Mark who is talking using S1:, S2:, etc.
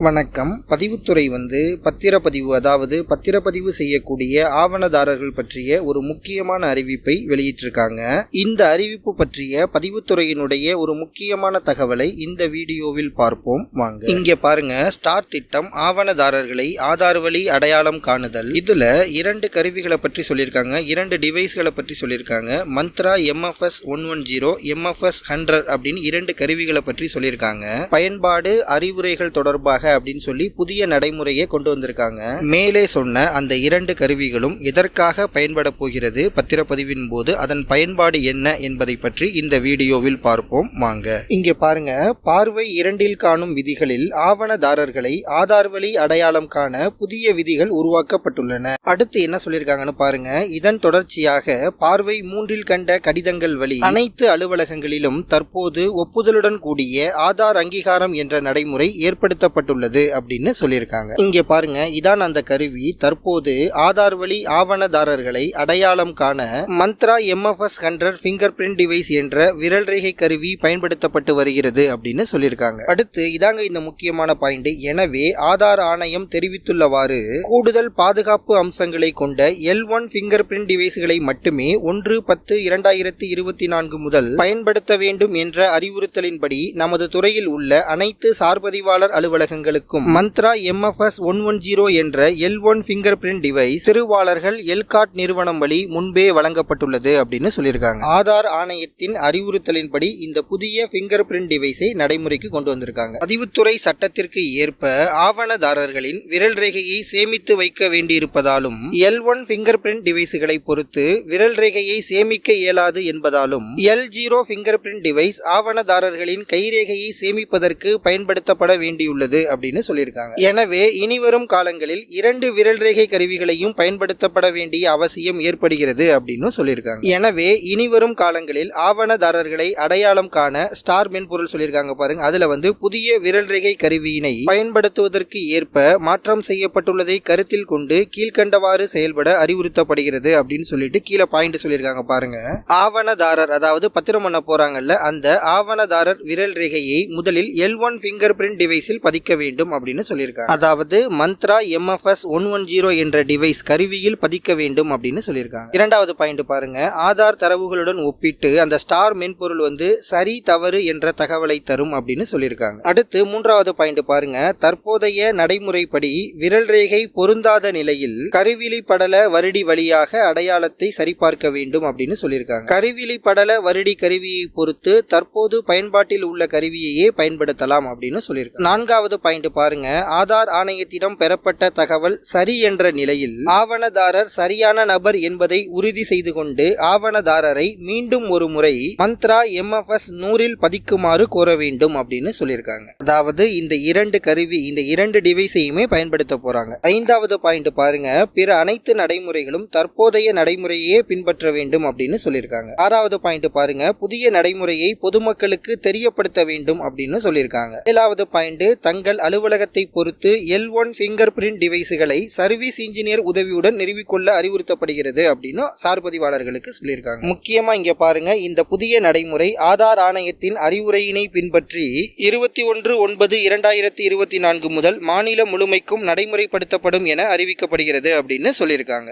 S1: வணக்கம். பதிவுத்துறை வந்து பத்திரப்பதிவு அதாவது பத்திரப்பதிவு செய்யக்கூடிய ஆவணதாரர்கள் பற்றிய ஒரு முக்கியமான அறிவிப்பை வெளியிட்டிருக்காங்க. இந்த அறிவிப்பு பற்றிய பதிவுத்துறையினுடைய ஒரு முக்கியமான தகவலை இந்த வீடியோவில் பார்ப்போம். வாங்க. இங்க பாருங்க. ஸ்டார் திட்டம் ஆவணதாரர்களை ஆதார் வழி அடையாளம் காணுதல். இதுல இரண்டு கருவிகளை பற்றி சொல்லியிருக்காங்க. இரண்டு டிவைஸ்களை பற்றி சொல்லியிருக்காங்க. Mantra MFS one one zero MFS hundred அப்படின்னு இரண்டு கருவிகளை பற்றி சொல்லியிருக்காங்க. பயன்பாடு அறிவுரைகள் தொடர்பாக அப்படின்னு சொல்லி புதிய நடைமுறையை கொண்டு வந்திருக்காங்க. மேலே சொன்ன அந்த இரண்டு கருவிகளும் எதற்காக பயன்பட போகிறது பத்திரப்பதிவின் போது அதன் பயன்பாடு என்ன என்பதை பற்றி இந்த வீடியோவில் பார்ப்போம். வாங்க. இங்க பாருங்க. பார்வை இரண்டில் காணும் விதிகளில் ஆவணதாரர்களை ஆதார் வழி அடையாளம் காண புதிய விதிகள் உருவாக்கப்பட்டுள்ளன. அடுத்து என்ன சொல்லியிருக்காங்கன்னு பாருங்க. இதன் தொடர்ச்சியாக பார்வை மூன்றில் கண்ட கடிதங்கள் வழி அனைத்து அலுவலகங்களிலும் தற்போது ஒப்புதலுடன் கூடிய ஆதார் அங்கீகாரம் என்ற நடைமுறை ஏற்படுத்தப்பட்டுள்ளது. அப்படின்னு சொல்லியிருக்காங்க. இங்க பாருங்க இதான் அந்த கருவி. தற்போது ஆதார் வழி ஆவணதாரர்களை அடையாளம் காண Mantra MFS hundred finger print device என்ற விரல் ரேகை கருவி பயன்படுத்தப்பட்டு வருகிறது அப்படின்னு சொல்லியிருக்காங்க. அடுத்து இதாங்க இந்த முக்கியமான பாயிண்ட் எனவே ஆதார் ஆணையம் தெரிவித்துள்ளவாறு கூடுதல் பாதுகாப்பு அம்சங்களை கொண்ட எல் ஒன் ஃபிங்கர் பிரிண்ட் டிவைஸ்களை மட்டுமே ஒன்று பத்து இரண்டாயிரத்தி இருபத்தி நான்கு முதல் பயன்படுத்த வேண்டும் என்ற அறிவுறுத்தலின்படி நமது துறையில் உள்ள அனைத்து சார்பதிவாளர் அலுவலகங்கள் அலுவலகங்களுக்கும் Mantra MFS one one zero என்ற L one finger print device திருவாளர்கள் ELCOT நிறுவனம் வழி முன்பே வழங்கப்பட்டுள்ளது அப்படின்னு சொல்லியிருக்காங்க. ஆதார் ஆணையத்தின் அறிவுறுத்தலின்படி இந்த புதிய ஃபிங்கர் பிரிண்ட் டிவைஸை நடைமுறைக்கு கொண்டு வந்திருக்காங்க. பதிவுத்துறை சட்டத்திற்கு ஏற்ப ஆவணதாரர்களின் விரல் ரேகையை சேமித்து வைக்க வேண்டியிருப்பதாலும் எல் ஒன் ஃபிங்கர் பிரிண்ட் டிவைஸுகளை பொறுத்து விரல் ரேகையை சேமிக்க இயலாது என்பதாலும் L zero finger print device ஆவணதாரர்களின் கைரேகையை சேமிப்பதற்கு பயன்படுத்தப்பட வேண்டியுள்ளது அப்படின்னு சொல்லியிருக்காங்க. எனவே இனிவரும் காலங்களில் இரண்டு விரல் ரேகை கருவிகளையும் பயன்படுத்தப்பட வேண்டிய அவசியம் ஏற்படுகிறது அப்படின்னு சொல்லியிருக்காங்க. எனவே இனிவரும் காலங்களில் ஆவணதாரர்களை அடையாளம் காண ஸ்டார் மென்பொருள் சொல்லியிருக்காங்க பாருங்க. அதுல வந்து புதிய விரல் ரேகை கருவியினை பயன்படுத்துவதற்கு ஏற்ப மாற்றம் செய்யப்பட்டுள்ளதை கருத்தில் கொண்டு கீழ்கண்டவாறு செயல்பட அறிவுறுத்தப்படுகிறது அப்படின்னு சொல்லிட்டு கீழே பாயிண்ட் சொல்லியிருக்காங்க பாருங்க. ஆவணதாரர் அதாவது பத்திரம் பண்ண போறாங்கல்ல அந்த ஆவணதாரர் விரல் ரேகையை முதலில் எல் ஒன் பிங்கர் பிரிண்ட் டிவைஸில் பதிக்க வேண்டும் அப்படின்னு சொல்லியிருக்காங்க அதாவது Mantra MFS one one zero என்ற டிவைஸ் கருவியில் பதிக்க வேண்டும் அப்படின்னு சொல்லியிருக்காங்க. இரண்டாவது பாயிண்ட் பாருங்க. ஆதார் தரவுகளுடன் ஒப்பிட்டு அந்த ஸ்டார் மென்பொருள் வந்து சரி தவறு என்ற தகவலை தரும் அப்படின்னு சொல்லியிருக்காங்க. அடுத்து மூன்றாவது பாயிண்ட் பாருங்க. தற்போதைய நடைமுறைப்படி விரல் ரேகை பொருந்தாத நிலையில் கருவிழி படல வருடி வழியாக அடையாளத்தை சரிபார்க்க வேண்டும் அப்படின்னு சொல்லியிருக்காங்க. கருவிழி படல வருடி கருவியை பொறுத்து தற்போது பயன்பாட்டில் உள்ள கருவியையே பயன்படுத்தலாம் அப்படின்னு சொல்லியிருக்காங்க. நான்காவது பாயிண்ட் பாருங்க. ஆதார் ஆணையத்திடம் பெறப்பட்ட தகவல் சரி என்ற நிலையில் ஆவணதாரர் சரியான நபர் என்பதை உறுதி செய்து கொண்டு ஆவணதாரரை மீண்டும் ஒரு முறை மந்த்ரா எம்எஃப்எஸ் நூறில் பதிக்குமாறு கோர வேண்டும் அப்படின்னு சொல்லியிருக்காங்க. அதாவது இந்த இரண்டு கருவி இந்த இரண்டு டிவைஸையுமே பயன்படுத்த போறாங்க. ஐந்தாவது பாயிண்ட் பாருங்க. பிற அனைத்து நடைமுறைகளும் தற்போதைய நடைமுறையே பின்பற்ற வேண்டும் அப்படின்னு சொல்லியிருக்காங்க. ஆறாவது பாயிண்ட் பாருங்க. புதிய நடைமுறையை பொதுமக்களுக்கு தெரியப்படுத்த வேண்டும் அப்படின்னு சொல்லியிருக்காங்க. ஏழாவது பாயிண்ட் தங்கள் அலுவலகத்தை பொறுத்து எல் ஒன் ஃபிங்கர் பிரிண்ட் டிவைஸுகளை சர்வீஸ் இன்ஜினியர் உதவியுடன் நிறுவிக்கொள்ள அறிவுறுத்தப்படுகிறது அப்படின்னு சார்பதிவாளர்களுக்கு சொல்லியிருக்காங்க. முக்கியமாக இங்கே பாருங்க இந்த புதிய நடைமுறை ஆதார் ஆணையத்தின் அறிவுரையினை பின்பற்றி இருபத்தி ஒன்று ஒன்பது இரண்டாயிரத்தி இருபத்தி நான்கு முதல் மாநிலம் முழுமைக்கும் நடைமுறைப்படுத்தப்படும் என அறிவிக்கப்படுகிறது அப்படின்னு சொல்லியிருக்காங்க.